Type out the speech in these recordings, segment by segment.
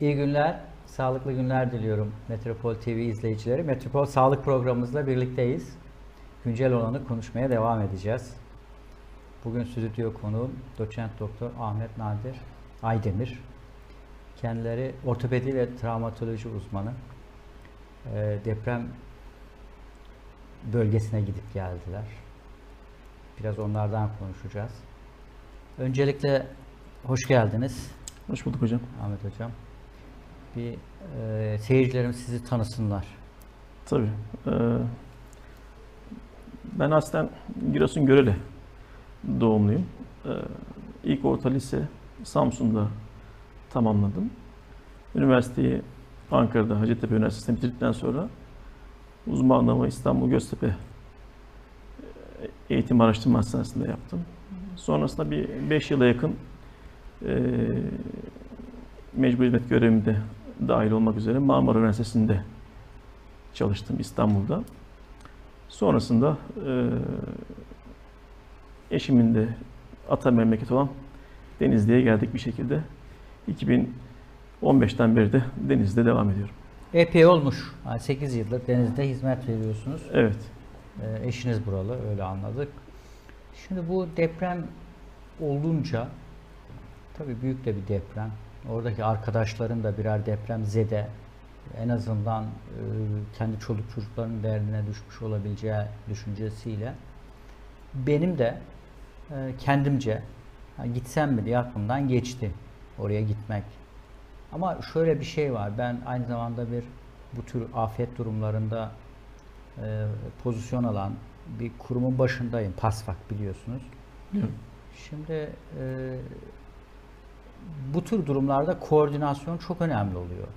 İyi günler, sağlıklı günler diliyorum Metropol TV izleyicileri. Metropol Sağlık programımızla birlikteyiz. Güncel olanı konuşmaya devam edeceğiz. Bugün stüdyo konuğum doçent doktor Ahmet Nadir Aydemir. Kendileri ortopedi ve travmatoloji uzmanı. Ee, deprem bölgesine gidip geldiler. Biraz onlardan konuşacağız. Öncelikle hoş geldiniz Hoş bulduk hocam. Ahmet Hocam. Bir e, seyircilerimiz sizi tanısınlar. Tabii. Ee, ben aslen Giresun Görele doğumluyum. Ee, ilk orta lise Samsun'da tamamladım. Üniversiteyi Ankara'da Hacettepe Üniversitesi'nde bitirdikten sonra uzmanlığımı İstanbul Göztepe e, Eğitim Araştırma Hastanesi'nde yaptım. Sonrasında bir 5 yıla yakın e, mecbur hizmet görevimde dahil olmak üzere Marmara Üniversitesi'nde çalıştım İstanbul'da. Sonrasında e, eşimin de ata memleketi olan Denizli'ye geldik bir şekilde. 2015'ten beri de Denizli'de devam ediyorum. Epey olmuş. 8 yıldır denizde hizmet veriyorsunuz. Evet. E, eşiniz buralı, öyle anladık. Şimdi bu deprem olunca, tabii büyük de bir deprem. Oradaki arkadaşların da birer deprem zede. En azından e, kendi çoluk çocuklarının derdine düşmüş olabileceği düşüncesiyle benim de e, kendimce gitsem mi diye aklımdan geçti oraya gitmek. Ama şöyle bir şey var. Ben aynı zamanda bir bu tür afet durumlarında e, pozisyon alan bir kurumun başındayım. PASFAK biliyorsunuz. Biliyorum. Şimdi e, bu tür durumlarda koordinasyon çok önemli oluyor.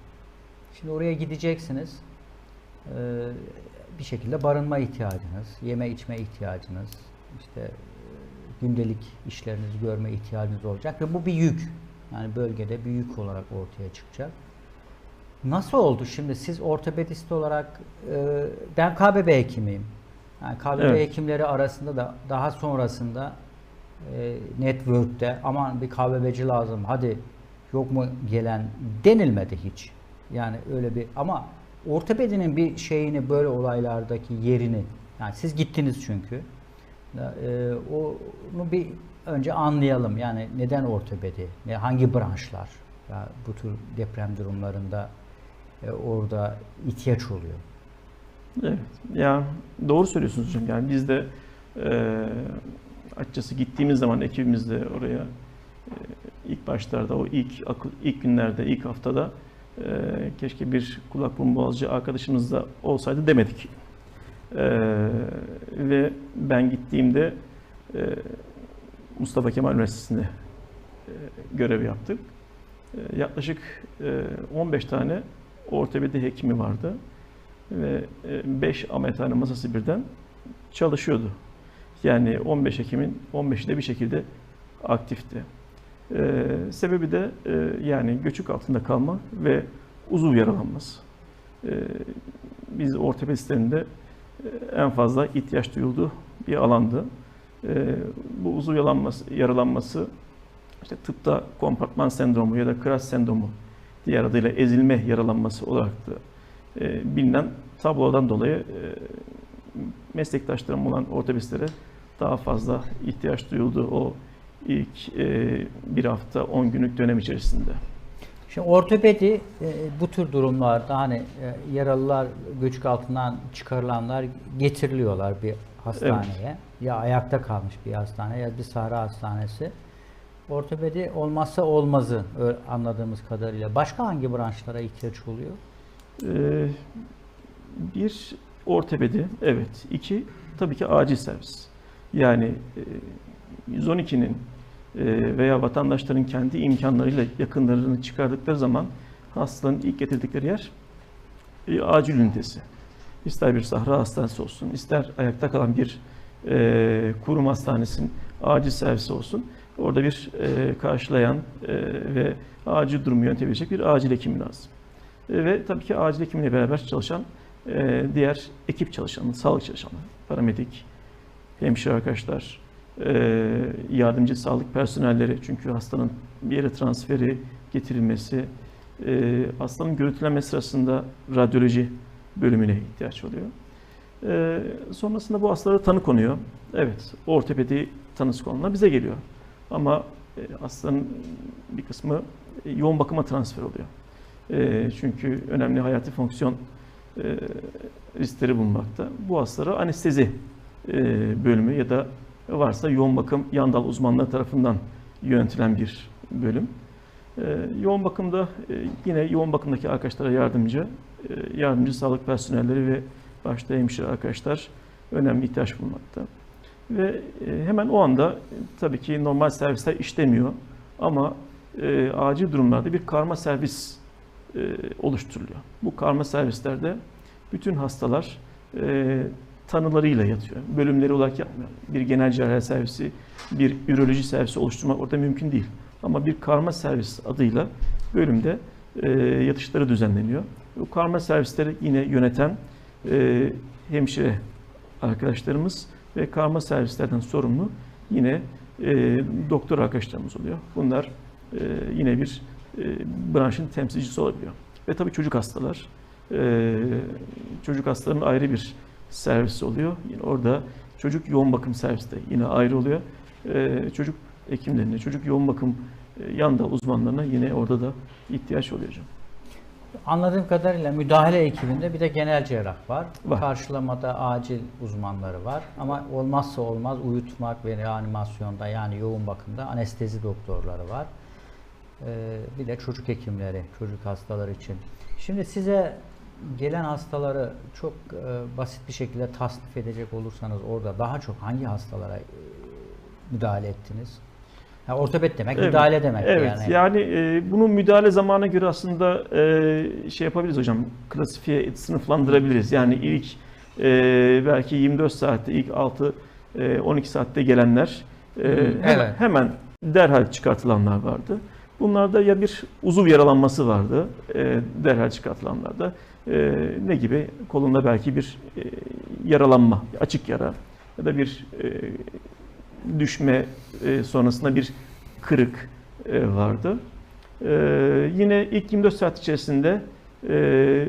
Şimdi oraya gideceksiniz. E, bir şekilde barınma ihtiyacınız, yeme içme ihtiyacınız, işte e, gündelik işlerinizi görme ihtiyacınız olacak ve bu bir yük. Yani bölgede bir yük olarak ortaya çıkacak. Nasıl oldu şimdi siz ortopedist olarak e, ben KBB hekimiyim. Yani KBB Evet. hekimleri arasında da daha sonrasında e, network'te aman bir KBB'ci lazım hadi yok mu gelen denilmedi hiç. Yani öyle bir ama ortopedinin bir şeyini böyle olaylardaki yerini yani siz gittiniz çünkü e, onu bir önce anlayalım. Yani neden ortopedi? Ne hangi branşlar? Ya bu tür deprem durumlarında e, orada ihtiyaç oluyor. Evet. Ya doğru söylüyorsunuz hocam. Yani biz de e, açıkçası gittiğimiz zaman ekibimizle oraya e, ilk başlarda o ilk ilk günlerde ilk haftada e, keşke bir kulak burun boğazcı arkadaşımız da olsaydı demedik. E, ve ben gittiğimde Mustafa Kemal Üniversitesi'nde görev yaptık. Yaklaşık e, 15 tane ortopedi hekimi vardı ve 5 ameliyathane masası birden çalışıyordu. Yani 15 Ekim'in 15'i de bir şekilde aktifti. Ee, sebebi de e, yani göçük altında kalma ve uzuv yaralanması. Ee, biz ortopedistlerinde e, en fazla ihtiyaç duyulduğu bir alandı. Ee, bu uzuv yaralanması, yaralanması işte tıpta kompartman sendromu ya da kras sendromu diğer adıyla ezilme yaralanması olarak da e, bilinen tablodan dolayı e, meslektaşlarım olan ortopedistlere daha fazla ihtiyaç duyuldu o ilk e, bir hafta 10 günlük dönem içerisinde. Şimdi ortopedi e, bu tür durumlarda hani e, yaralılar göçük altından çıkarılanlar getiriliyorlar bir hastaneye. Ya ayakta kalmış bir hastane ya bir sahra hastanesi. Ortopedi olmazsa olmazı anladığımız kadarıyla. Başka hangi branşlara ihtiyaç oluyor? Ee, bir ortopedi, evet. İki, tabii ki acil servis. Yani e, 112'nin e, veya vatandaşların kendi imkanlarıyla yakınlarını çıkardıkları zaman hastaların ilk getirdikleri yer e, acil ünitesi. İster bir sahra hastanesi olsun, ister ayakta kalan bir e, kurum hastanesinin acil servisi olsun. Orada bir e, karşılayan e, ve acil durumu yönetebilecek bir acil hekim lazım. E, ve tabii ki acil hekimle beraber çalışan e, diğer ekip çalışanı, sağlık çalışanı, paramedik, hemşire arkadaşlar, e, yardımcı sağlık personelleri çünkü hastanın bir yere transferi getirilmesi, e, hastanın görüntülenme sırasında radyoloji bölümüne ihtiyaç oluyor. E, sonrasında bu hastalara tanı konuyor. Evet, ortopedi tanısı konular bize geliyor. Ama hastanın bir kısmı yoğun bakıma transfer oluyor. Çünkü önemli hayati fonksiyon riskleri bulunmakta. Bu hastalara anestezi bölümü ya da varsa yoğun bakım yan dal uzmanları tarafından yönetilen bir bölüm. E, yoğun bakımda e, yine yoğun bakımdaki arkadaşlara yardımcı, e, yardımcı sağlık personelleri ve başta hemşire arkadaşlar önemli ihtiyaç bulunmakta. Ve e, hemen o anda e, tabii ki normal servisler işlemiyor ama e, acil durumlarda bir karma servis e, oluşturuluyor. Bu karma servislerde bütün hastalar e, tanılarıyla yatıyor. Bölümleri olarak yapmıyor. Bir genel cerrahi servisi, bir üroloji servisi oluşturmak orada mümkün değil. Ama bir karma servis adıyla bölümde e, yatışları düzenleniyor. Bu karma servisleri yine yöneten e, hemşire arkadaşlarımız ve karma servislerden sorumlu yine e, doktor arkadaşlarımız oluyor. Bunlar e, yine bir e, branşın temsilcisi olabiliyor. Ve tabii çocuk hastalar. E, çocuk hastaların ayrı bir servisi oluyor. Yine orada çocuk yoğun bakım servisi de yine ayrı oluyor. E, çocuk hekimlerine, çocuk yoğun bakım e, yan dal uzmanlarına yine orada da ihtiyaç oluyor hocam. Anladığım kadarıyla müdahale ekibinde bir de genel cerrah var. Var. Karşılamada acil uzmanları var. Ama olmazsa olmaz uyutmak ve reanimasyonda yani yoğun bakımda anestezi doktorları var. Ee, bir de çocuk hekimleri, çocuk hastaları için. Şimdi size gelen hastaları çok e, basit bir şekilde tasnif edecek olursanız orada daha çok hangi hastalara e, müdahale ettiniz? Ya ortoped demek Evet, müdahale demek Evet, yani. yani, e, bunun müdahale zamanına göre aslında e, şey yapabiliriz hocam, klasifiye, sınıflandırabiliriz. Yani ilk e, belki 24 saatte, ilk 6 e, 12 saatte gelenler e, hemen, evet. hemen derhal çıkartılanlar vardı. Bunlarda ya bir uzuv yaralanması vardı e, derhal çıkartılanlarda. E, ne gibi? Kolunda belki bir e, yaralanma, açık yara ya da bir e, düşme e, sonrasında bir kırık e, vardı. E, yine ilk 24 saat içerisinde e,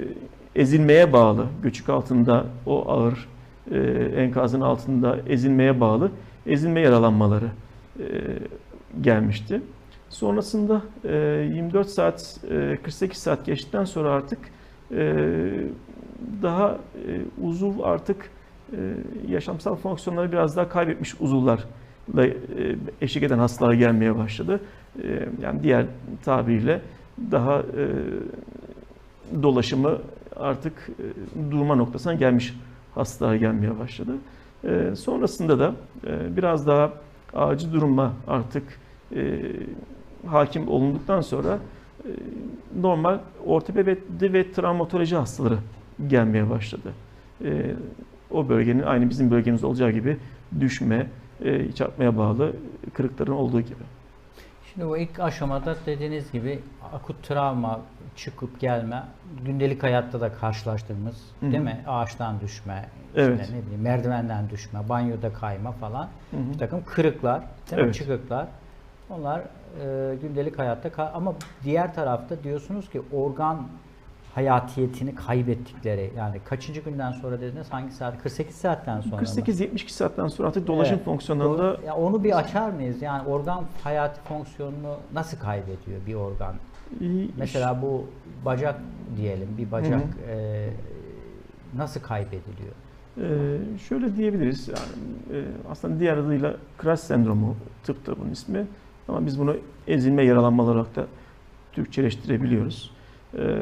ezilmeye bağlı, göçük altında o ağır e, enkazın altında ezilmeye bağlı ezilme yaralanmaları e, gelmişti. Sonrasında e, 24 saat, e, 48 saat geçtikten sonra artık daha e, uzuv artık e, yaşamsal fonksiyonları biraz daha kaybetmiş uzuvlarla e, eşlik eden hastalar gelmeye başladı. Yani diğer tabiriyle daha dolaşımı artık durma noktasına gelmiş hastalar gelmeye başladı. Sonrasında da biraz daha acil duruma artık hakim olunduktan sonra normal ortopedi ve travmatoloji hastaları gelmeye başladı. E, o bölgenin aynı bizim bölgemizde olacağı gibi düşme, e, çarpmaya bağlı kırıkların olduğu gibi. Şimdi bu ilk aşamada dediğiniz gibi akut travma çıkıp gelme, gündelik hayatta da karşılaştığımız Hı hı. değil mi? Ağaçtan düşme, Evet. işte ne bileyim merdivenden düşme, banyoda kayma falan. Hı hı. Bir takım kırıklar, değil mi? Evet. Çıkıklar. Onlar e, gündelik hayatta ama diğer tarafta diyorsunuz ki organ hayatiyetini kaybettikleri yani kaçıncı günden sonra dediniz hangi saat 48 saatten sonra mı? 48-72 saatten sonra artık dolaşım Evet. fonksiyonlarında Ya onu bir açar mıyız? Yani organ hayati fonksiyonunu nasıl kaybediyor bir organ? iyi- Mesela bu bacak diyelim, bir bacak Hı e, nasıl kaybediliyor? Ee, şöyle diyebiliriz yani e, aslında diğer adıyla crash sendromu tıpta bunun ismi ama biz bunu ezilme yaralanmalar olarak da Türkçeleştirebiliyoruz. Ee,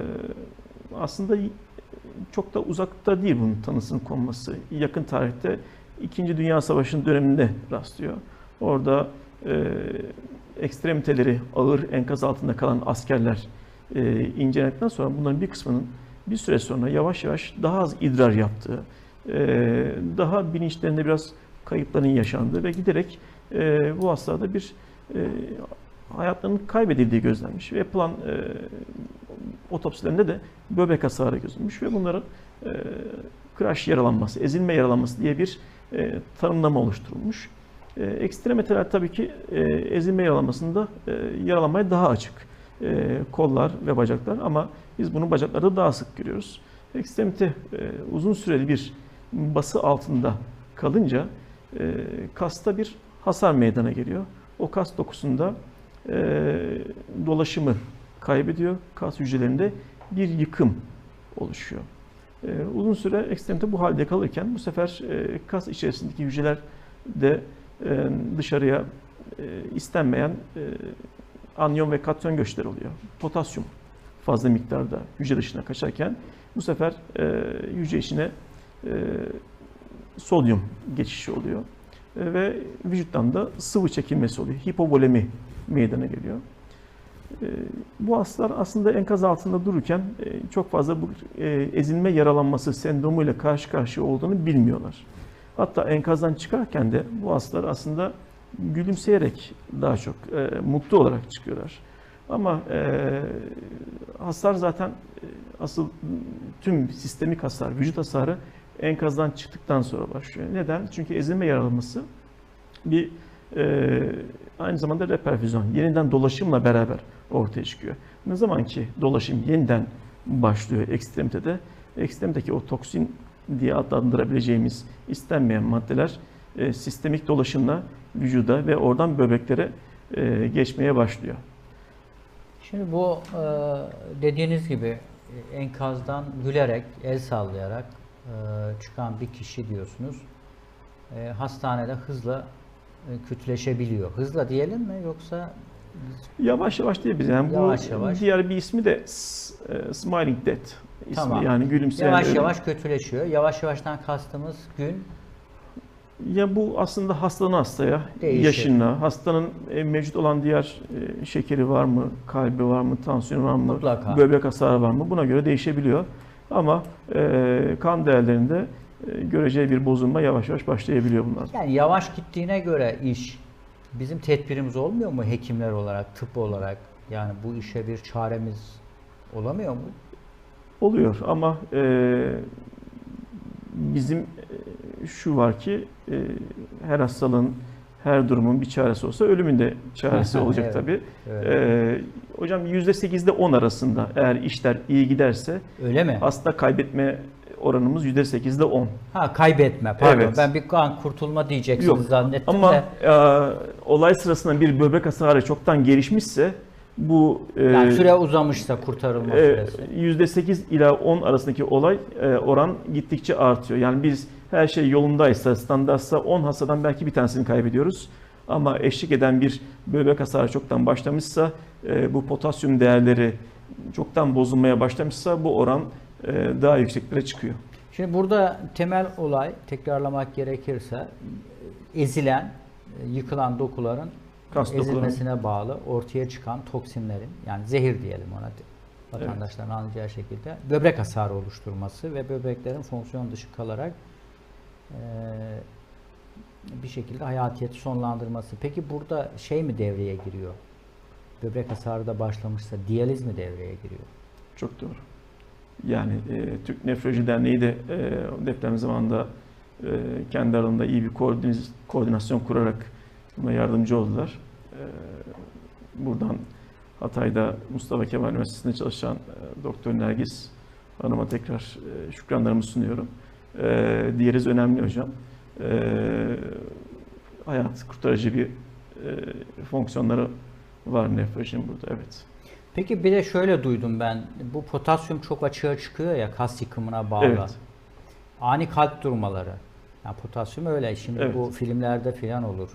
aslında çok da uzakta değil bunun tanısının konması. Yakın tarihte İkinci Dünya Savaşı'nın döneminde rastlıyor. Orada e, ekstremiteleri ağır enkaz altında kalan askerler e, incelendikten sonra bunların bir kısmının bir süre sonra yavaş yavaş daha az idrar yaptığı, e, daha bilinçlerinde biraz kayıpların yaşandığı ve giderek e, bu hastalarda bir hayatlarının kaybedildiği gözlenmiş ve yapılan e, otopsilerinde de böbrek hasarı gözlenmiş ve bunların e, crash yaralanması, ezilme yaralanması diye bir e, tanımlama oluşturulmuş. E, ekstremiteler tabii ki e, ezilme yaralanmasında e, yaralanmaya daha açık. e, kollar ve bacaklar ama biz bunu bacaklarda daha sık görüyoruz. Ekstremite e, uzun süreli bir bası altında kalınca e, kasta bir hasar meydana geliyor. O kas dokusunda e, dolaşımı kaybediyor. Kas hücrelerinde bir yıkım oluşuyor. E, uzun süre ekstremite bu halde kalırken bu sefer e, kas içerisindeki hücreler de e, dışarıya e, istenmeyen e, anyon ve katyon göçleri oluyor. Potasyum fazla miktarda hücre dışına kaçarken bu sefer e, hücre içine e, sodyum geçişi oluyor. E, ve vücuttan da sıvı çekilmesi oluyor. Hipovolemi meydana geliyor. E, bu hastalar aslında enkaz altında dururken e, çok fazla bu ezilme yaralanması sendromuyla karşı karşıya olduğunu bilmiyorlar. Hatta enkazdan çıkarken de bu hastalar aslında gülümseyerek daha çok mutlu olarak çıkıyorlar. Ama e, hasar zaten asıl tüm sistemik hasar, vücut hasarı enkazdan çıktıktan sonra başlıyor. Neden? Çünkü ezilme yaralanması bir e, aynı zamanda reperfüzyon, yeniden dolaşımla beraber ortaya çıkıyor. Ne zaman ki dolaşım yeniden başlıyor ekstremitede, ekstremitedeki o toksin diye adlandırabileceğimiz istenmeyen maddeler e, sistemik dolaşımla vücuda ve oradan böbreklere e, geçmeye başlıyor. Şimdi bu e, dediğiniz gibi e, enkazdan gülerek, el sallayarak çıkan bir kişi diyorsunuz. E, hastanede hızla e, kötüleşebiliyor. Hızla diyelim mi yoksa Yavaş yavaş diye biz yani Yavaş bu yavaş. diğer bir ismi de e, smiling death ismi Tamam. yani gülümseyen yavaş ölüm. yavaş kötüleşiyor. Yavaş yavaştan kastımız gün Ya bu aslında hastanın hastaya, Değişir. yaşına, hastanın e, mevcut olan diğer e, şekeri var mı, kalbi var mı, tansiyonu var mı, Mutlaka. böbrek hasarı var mı buna göre değişebiliyor. Ama e, kan değerlerinde e, göreceği bir bozulma yavaş yavaş başlayabiliyor bunlar. yani yavaş gittiğine göre iş bizim tedbirimiz olmuyor mu hekimler olarak, tıp olarak? Yani bu işe bir çaremiz olamıyor mu? Oluyor ama e, bizim e, şu var ki e, her hastalığın, her durumun bir çaresi olsa ölümün de çaresi olacak Evet, tabii. Evet. E, hocam %8'de 10 arasında eğer işler iyi giderse Öyle mi? hasta kaybetme oranımız %8'de 10. Ha kaybetme pardon. Evet. Ben bir kan kurtulma diyeceksiniz Yok zannettim ama de. e, olay sırasında bir böbrek hasarı çoktan gelişmişse bu e, Yani süre uzamışsa kurtarılma e, süresi. %8 ila 10 arasındaki olay e, oran gittikçe artıyor. Yani biz her şey yolundaysa, standartsa 10 hastadan belki bir tanesini kaybediyoruz. Ama eşlik eden bir böbrek hasarı çoktan başlamışsa, e, bu potasyum değerleri çoktan bozulmaya başlamışsa bu oran e, daha yükseklere çıkıyor. Şimdi burada temel olay tekrarlamak gerekirse ezilen, e, yıkılan dokuların Kas ezilmesine bağlı ortaya çıkan toksinlerin yani zehir diyelim ona vatandaşların anlayacağı şekilde böbrek hasarı oluşturması ve böbreklerin fonksiyon dışı kalarak e, bir şekilde hayatiyeti sonlandırması. Peki burada şey mi devreye giriyor? Böbrek hasarı da başlamışsa diyaliz mi devreye giriyor? Çok doğru. Yani e, Türk Nefroloji Derneği de e, deprem zamanında e, kendi aralarında iyi bir koordinasyon kurarak buna yardımcı oldular. E, buradan Hatay'da Mustafa Kemal Üniversitesi'nde çalışan e, Doktor Nergis Hanım'a tekrar e, şükranlarımı sunuyorum. E, diyeriz önemli hocam. E, hayat kurtarıcı bir e, fonksiyonları var nefrolojinin burada evet. Peki bir de şöyle duydum ben. Bu potasyum çok açığa çıkıyor ya kas yıkımına bağlı. Evet. Ani kalp durmaları. Yani potasyum öyle. Şimdi Evet. bu filmlerde filan olur.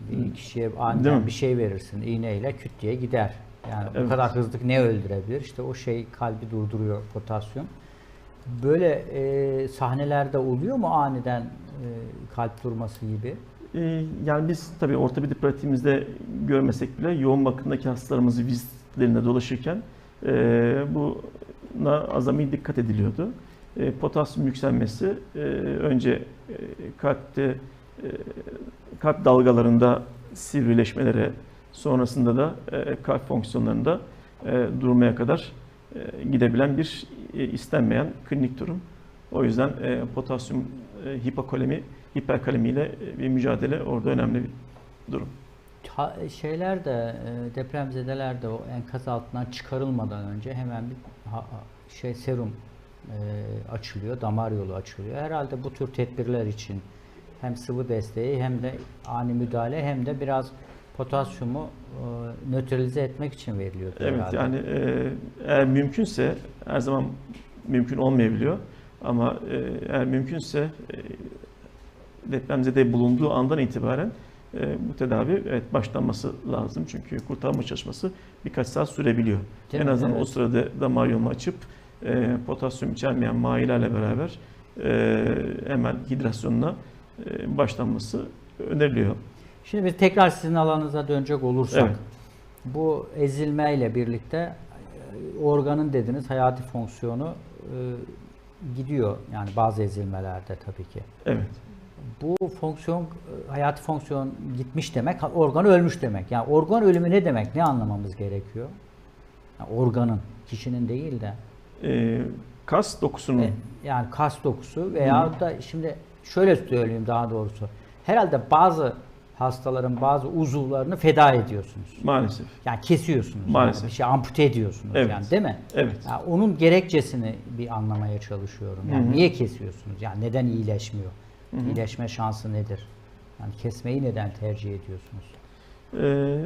Bir kişiye aniden bir şey verirsin iğneyle küt diye gider. Yani bu Evet. kadar hızlı ne öldürebilir? İşte o şey kalbi durduruyor potasyum. Böyle e, sahnelerde oluyor mu aniden e, kalp durması gibi? Ee, Yani biz tabii ortopedi pratiğimizde görmesek bile yoğun bakımdaki hastalarımızı vizitlerinde dolaşırken e, buna azami dikkat ediliyordu. E, potasyum yükselmesi e, önce e, kalpte e, kalp dalgalarında sivrileşmelere sonrasında da e, kalp fonksiyonlarında e, durmaya kadar e, gidebilen bir e, istenmeyen klinik durum. O yüzden e, potasyum e, hipokalemi hiperkalemiyle e, bir mücadele orada önemli bir durum. Ta- şeyler de e, depremzedeler de o enkaz altından çıkarılmadan önce hemen bir ha- ha- şey serum e, açılıyor, damar yolu açılıyor. Herhalde bu tür tedbirler için hem sıvı desteği hem de ani müdahale hem de biraz potasyumu e, nötralize etmek için veriliyor. Evet herhalde. yani e, eğer mümkünse her zaman mümkün olmayabiliyor ama e, eğer mümkünse e, depremzede bulunduğu andan itibaren e, bu tedavi evet başlanması lazım. Çünkü kurtarma çalışması birkaç saat sürebiliyor. Değil en mi? azından o Evet. sırada damar yolunu açıp e, potasyum içermeyen mayilerle beraber e, hemen hidrasyonuna e, başlanması öneriliyor. Şimdi bir tekrar sizin alanınıza dönecek olursak Evet. bu ezilme ile birlikte e, organın dediniz hayati fonksiyonu e, gidiyor. Yani bazı ezilmelerde tabii ki. Evet. Bu fonksiyon, e, hayati fonksiyon gitmiş demek, organ ölmüş demek. Yani organ ölümü ne demek? Ne anlamamız gerekiyor? Yani organın, kişinin değil de. E, kas dokusunun E, Yani kas dokusu veya da şimdi şöyle söyleyeyim daha doğrusu. Herhalde bazı hastaların bazı uzuvlarını feda ediyorsunuz. maalesef. Yani kesiyorsunuz. yani Maalesef. bir şey ampute ediyorsunuz Evet. yani değil mi? Evet. Ya onun gerekçesini bir anlamaya çalışıyorum. Yani Hı hı. niye kesiyorsunuz? Yani neden iyileşmiyor? İyileşme şansı nedir? Yani kesmeyi neden tercih ediyorsunuz? Ee,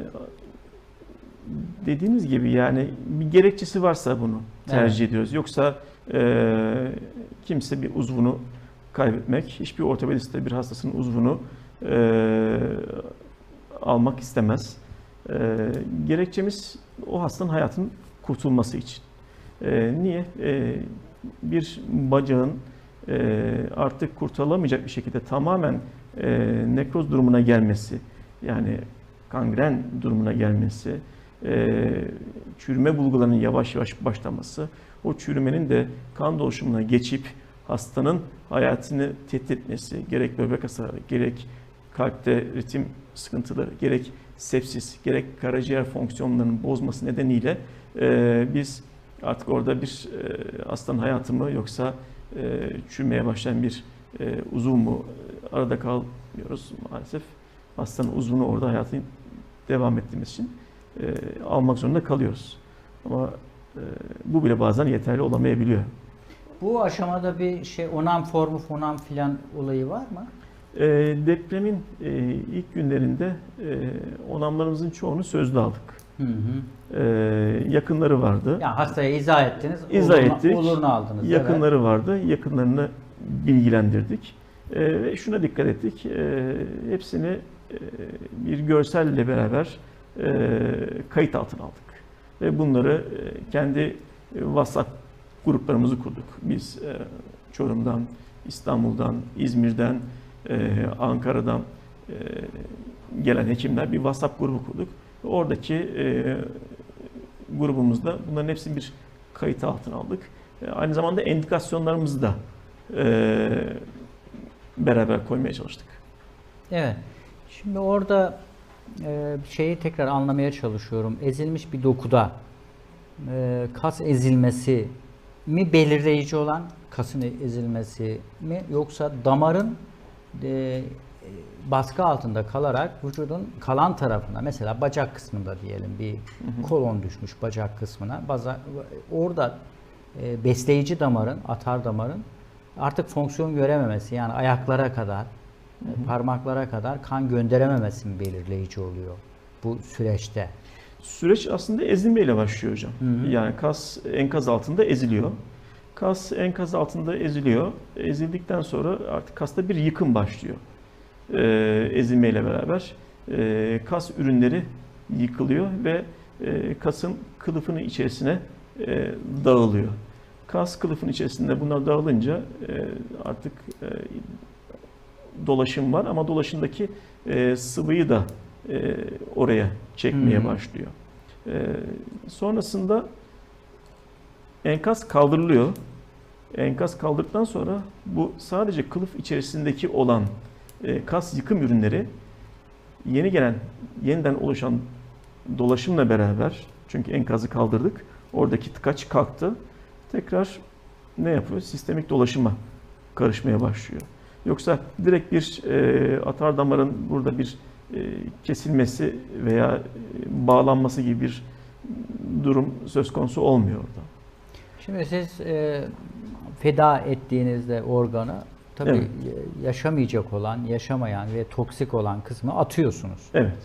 dediğiniz gibi yani bir gerekçesi varsa bunu tercih ediyoruz. Yoksa e, kimse bir uzvunu kaybetmek, hiçbir ortopedist de bir hastasının uzvunu e, almak istemez. E, gerekçemiz o hastanın hayatının kurtulması için. E, niye? E, bir bacağın e, artık kurtarılamayacak bir şekilde tamamen e, nekroz durumuna gelmesi, yani kangren durumuna gelmesi, e, çürüme bulgularının yavaş yavaş başlaması, o çürümenin de kan dolaşımına geçip hastanın hayatını tehdit etmesi, gerek böbrek hasarı, gerek kalpte ritim sıkıntıları, gerek sepsis, gerek karaciğer fonksiyonlarının bozması nedeniyle e, biz artık orada bir e, hastanın hayatı mı yoksa e, çürümeye başlayan bir e, uzuv mu e, arada kalmıyoruz maalesef. Hastanın uzvunu orada hayatını devam ettiğimiz için e, almak zorunda kalıyoruz. Ama e, bu bile bazen yeterli olamayabiliyor. Bu aşamada bir şey onam formu fonam filan olayı var mı? E, depremin e, ilk günlerinde e, onamlarımızın çoğunu sözlü aldık. Hı hı. E, yakınları vardı. Yani hastaya izah ettiniz. İzah olurunu, ettik. Olurunu aldınız. Yakınları vardı. Yakınlarını bilgilendirdik. E, ve şuna dikkat ettik. E, hepsini e, bir görselle beraber e, kayıt altına aldık. Ve bunları e, kendi e, WhatsApp gruplarımızı kurduk. Biz e, Çorum'dan, İstanbul'dan, İzmir'den, e, Ankara'dan e, gelen hekimler bir WhatsApp grubu kurduk. Oradaki e, grubumuzda bunların hepsini bir kayıt altına aldık. E, Aynı zamanda endikasyonlarımızı da e, beraber koymaya çalıştık. Evet. Şimdi orada e, şeyi tekrar anlamaya çalışıyorum. Ezilmiş bir dokuda e, kas ezilmesi mi belirleyici olan kasın ezilmesi mi yoksa damarın e, baskı altında kalarak vücudun kalan tarafına mesela bacak kısmında diyelim bir kolon düşmüş bacak kısmına baza, orada e, besleyici damarın atar damarın artık fonksiyon görememesi yani ayaklara kadar e, parmaklara kadar kan gönderememesi belirleyici oluyor bu süreçte? Süreç aslında ezilmeyle başlıyor hocam. Yani kas enkaz altında eziliyor. Kas enkaz altında eziliyor. Ezildikten sonra artık kasta bir yıkım başlıyor. Ee, ezilmeyle beraber e, kas ürünleri yıkılıyor ve e, kasın kılıfının içerisine e, dağılıyor. Kas kılıfın içerisinde bunlar dağılınca e, artık e, dolaşım var ama dolaşımdaki e, sıvıyı da e, oraya çekmeye Hmm. başlıyor. E, sonrasında enkaz kaldırılıyor. Enkaz kaldırdıktan sonra bu sadece kılıf içerisindeki olan e, kas yıkım ürünleri yeni gelen, yeniden oluşan dolaşımla beraber çünkü enkazı kaldırdık. Oradaki tıkaç kalktı. Tekrar ne yapıyor? Sistemik dolaşıma karışmaya başlıyor. Yoksa direkt bir e, atar damarın burada bir e, kesilmesi veya e, bağlanması gibi bir durum söz konusu olmuyor orada. Şimdi siz e, feda ettiğinizde organı tabii Evet. yaşamayacak olan, yaşamayan ve toksik olan kısmı atıyorsunuz. Evet.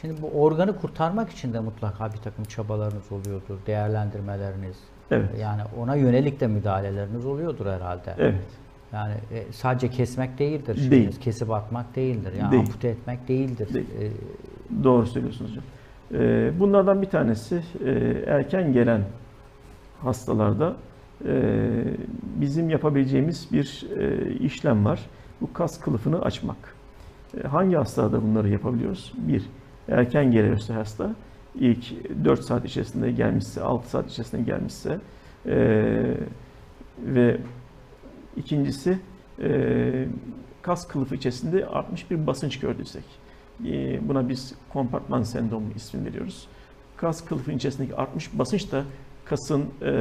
Şimdi bu organı kurtarmak için de mutlaka bir takım çabalarınız oluyordur, değerlendirmeleriniz. Evet. Yani ona yönelik de müdahaleleriniz oluyordur herhalde. Evet. Yani e, sadece kesmek değildir. Değil. şeyiniz, Kesip atmak değildir. Yani Değil. ampute etmek değildir. Değil. E, Doğru söylüyorsunuz hocam. Ee, bunlardan bir tanesi e, erken gelen hastalarda bizim yapabileceğimiz bir işlem var. Bu kas kılıfını açmak. Hangi hastalarda bunları yapabiliyoruz? Bir, erken geliyorsa hasta, ilk 4 saat içerisinde gelmişse, 6 saat içerisinde gelmişse ve ikincisi kas kılıfı içerisinde artmış bir basınç gördüysek. Buna biz kompartman sendromu ismini veriyoruz. Kas kılıfının içerisindeki artmış basınç da kasın e,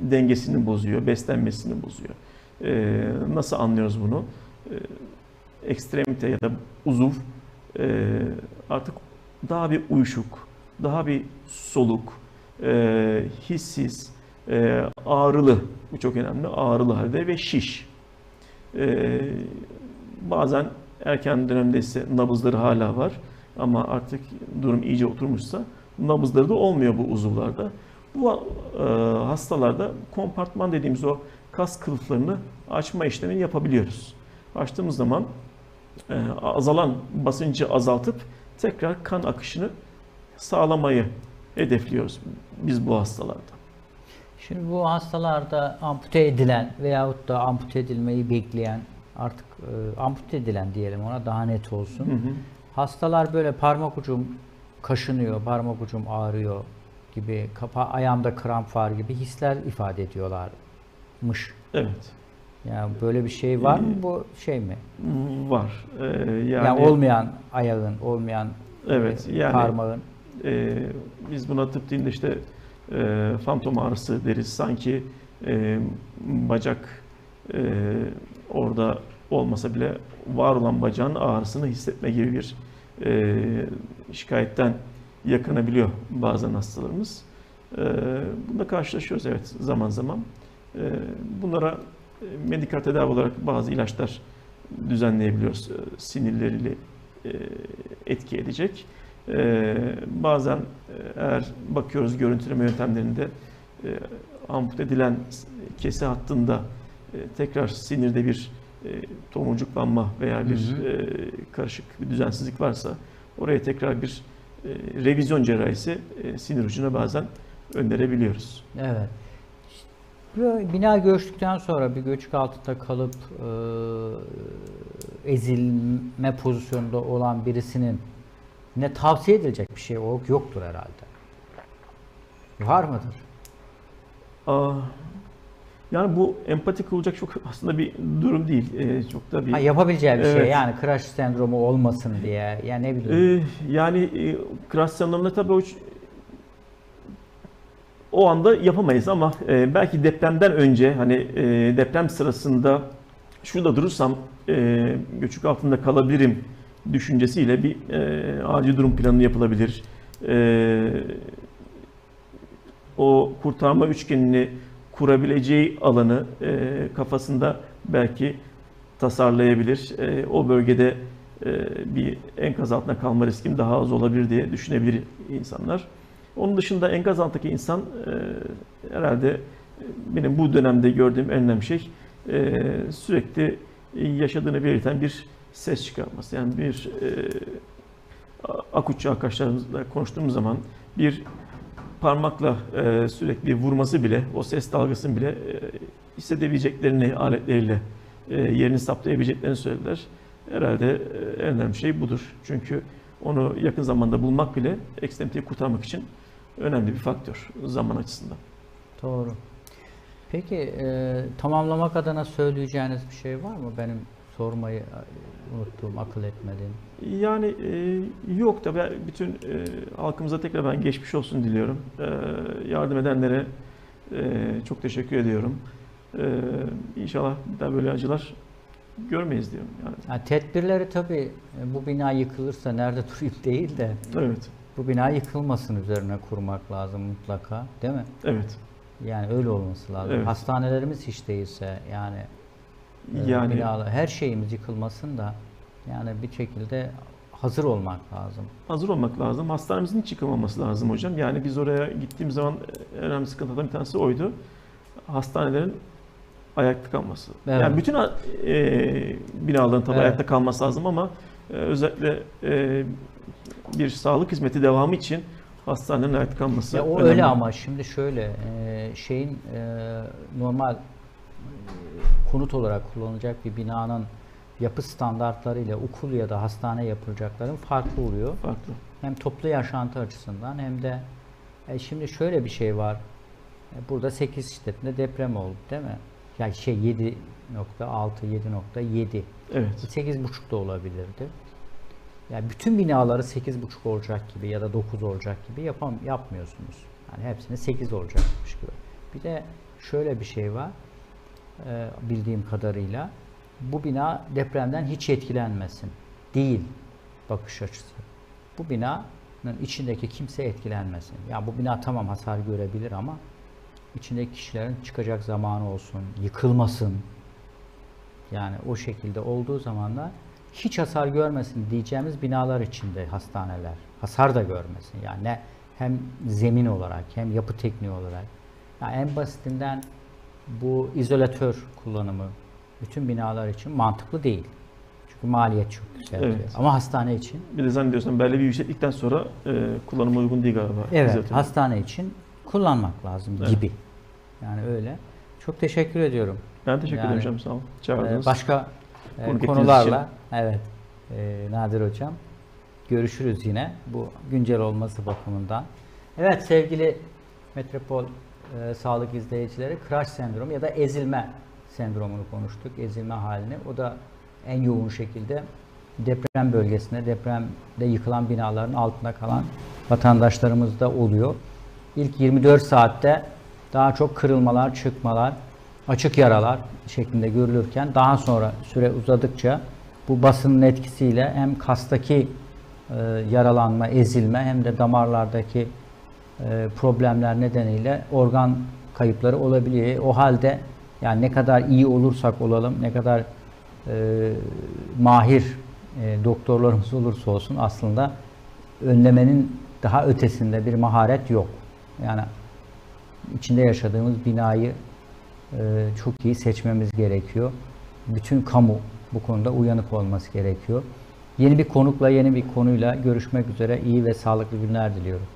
dengesini bozuyor, beslenmesini bozuyor. E, nasıl anlıyoruz bunu? E, ekstremite ya da uzuv e, artık daha bir uyuşuk, daha bir soluk, e, hissiz, e, ağrılı, bu çok önemli, ağrılı halde ve şiş. E, bazen erken dönemde ise nabızları hala var ama artık durum iyice oturmuşsa nabızları da olmuyor bu uzuvlarda. Bu e, hastalarda kompartman dediğimiz o kas kılıflarını açma işlemini yapabiliyoruz. Açtığımız zaman e, azalan basıncı azaltıp tekrar kan akışını sağlamayı hedefliyoruz biz bu hastalarda. Şimdi bu hastalarda ampute edilen veyahut da ampute edilmeyi bekleyen artık e, ampute edilen diyelim ona daha net olsun. Hı hı. Hastalar böyle parmak ucum kaşınıyor, parmak ucum ağrıyor gibi, kapa ayağımda kramp var gibi hisler ifade ediyorlarmış. Evet. Yani böyle bir şey var mı bu şey mi? Var. Ee, yani, Yani, olmayan ayağın, olmayan Evet, e, yani- parmağın. e, biz buna tıp dilinde işte e, fantom ağrısı deriz. Sanki e, bacak e, orada olmasa bile var olan bacağın ağrısını hissetme gibi bir e, şikayetten yakınabiliyor bazen hastalarımız. E, bununla karşılaşıyoruz evet zaman zaman. E, bunlara e, medikal tedavi olarak bazı ilaçlar düzenleyebiliyoruz. E, sinirleriyle etki edecek. Bazen eğer bakıyoruz görüntüleme yöntemlerinde ampute edilen kesi hattında tekrar sinirde bir e, tomurcuklanma veya bir Hı hı. e, karışık bir düzensizlik varsa oraya tekrar bir e, revizyon cerrahisi e, sinir ucuna bazen önerebiliyoruz. Evet. Böyle bina göçtükten sonra bir göçük altında kalıp e, ezilme pozisyonunda olan birisinin ne tavsiye edilecek bir şey o yoktur herhalde. Var mıdır? Aa, yani bu empati kurulacak çok aslında bir durum değil. E, çok da bir Ha, yapabileceği bir şey Evet. yani crash sendromu olmasın diye. Yani ne bileyim. Ee, yani e, crash sendromunda tabii o, o anda yapamayız ama e, belki depremden önce hani e, deprem sırasında şurada durursam e, göçük altında kalabilirim düşüncesiyle bir e, acil durum planı yapılabilir. E, o kurtarma üçgenini kurabileceği alanı e, kafasında belki tasarlayabilir. E, o bölgede e, bir enkaz altında kalma riskim daha az olabilir diye düşünebilir insanlar. Onun dışında enkaz altındaki insan e, herhalde benim bu dönemde gördüğüm en önemli şey e, sürekli yaşadığını belirten bir ses çıkarması. Yani bir e, akutçu arkadaşlarımızla konuştuğumuz zaman bir parmakla e, sürekli vurması bile, o ses dalgasını bile e, hissedebileceklerini aletleriyle e, yerini saptayabileceklerini söylediler. Herhalde e, en önemli şey budur. Çünkü onu yakın zamanda bulmak bile ekstremiteyi kurtarmak için önemli bir faktör zaman açısından. Doğru. Peki e, tamamlamak adına söyleyeceğiniz bir şey var mı? Benim sormayı e, unuttuğum, akıl etmediğim. Yani e, yok da ben bütün e, halkımıza tekrar ben geçmiş olsun diliyorum. E, yardım edenlere e, çok teşekkür ediyorum. E, inşallah bir daha böyle acılar görmeyiz diyorum. Yani. Yani tedbirleri tabii e, bu bina yıkılırsa nerede durayım değil de Evet, bu bina yıkılmasın üzerine kurmak lazım mutlaka değil mi? evet. Yani öyle olması lazım. Evet. Hastanelerimiz hiç değilse yani Yani binalar, her şeyimiz yıkılmasın da yani bir şekilde hazır olmak lazım. hazır olmak lazım. Hastanemizin hiç yıkılmaması lazım hocam. Yani biz oraya gittiğimiz zaman en önemli sıkıntılardan bir tanesi oydu. Hastanelerin ayakta kalması. Evet. Yani bütün e, binaların tabii Evet. ayakta kalması lazım ama e, özellikle e, bir sağlık hizmeti devamı için hastanenin ayakta kalması Ya o önemli. öyle ama şimdi şöyle e, şeyin e, normal konut olarak kullanılacak bir binanın yapı standartları ile okul ya da hastane yapılacakların farklı oluyor. farklı. Hem toplu yaşantı açısından hem de e, şimdi şöyle bir şey var. E, burada 8 şiddetinde deprem oldu değil mi? Yani şey 7.6 7.7 Evet. 8.5 da olabilirdi. Yani bütün binaları 8.5 olacak gibi ya da 9 olacak gibi yapam yapmıyorsunuz. Yani hepsini 8 olacakmış gibi. Bir de şöyle bir şey var. E, bildiğim kadarıyla bu bina depremden hiç etkilenmesin. Değil bakış açısı. Bu binanın içindeki kimse etkilenmesin. Ya bu bina tamam hasar görebilir ama içindeki kişilerin çıkacak zamanı olsun, yıkılmasın, yani o şekilde olduğu zamanlar hiç hasar görmesin diyeceğimiz binalar içinde hastaneler. Hasar da görmesin. Yani ne hem zemin olarak hem yapı tekniği olarak. Yani en basitinden bu izolatör kullanımı bütün binalar için mantıklı değil. Çünkü maliyet çok yükseltiyor. Evet. Ama hastane için Bir de zannediyorsam belli bir yükseklikten sonra e, kullanıma uygun değil galiba. evet İzolatör. hastane için kullanmak lazım Evet. gibi. Yani öyle. Çok teşekkür ediyorum. Ben teşekkür Yani, ederim hocam sağ olun. Çağırdınız. Başka e, ettiğiniz konularla evet e, Nadir hocam görüşürüz yine bu güncel olması bakımından. Evet sevgili Metropol e, sağlık izleyicileri crash sendromu ya da ezilme sendromunu konuştuk. Ezilme halini. O da en yoğun şekilde deprem bölgesinde, depremde yıkılan binaların altında kalan vatandaşlarımızda oluyor. İlk 24 saatte daha çok kırılmalar, çıkmalar, açık yaralar şeklinde görülürken daha sonra süre uzadıkça bu basının etkisiyle hem kastaki e, yaralanma, ezilme hem de damarlardaki problemler nedeniyle organ kayıpları olabiliyor. O halde yani ne kadar iyi olursak olalım, ne kadar e, mahir e, doktorlarımız olursa olsun aslında önlemenin daha ötesinde bir maharet yok. Yani içinde yaşadığımız binayı e, çok iyi seçmemiz gerekiyor. Bütün kamu bu konuda uyanık olması gerekiyor. Yeni bir konukla, yeni bir konuyla görüşmek üzere. İyi ve sağlıklı günler diliyorum.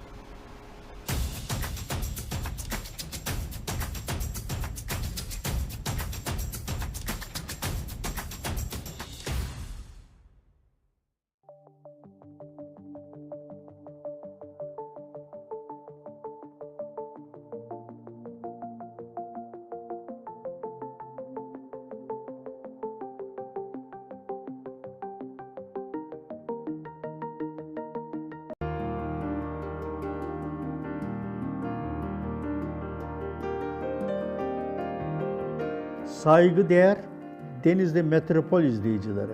Saygıdeğer Denizli Metropol izleyicileri.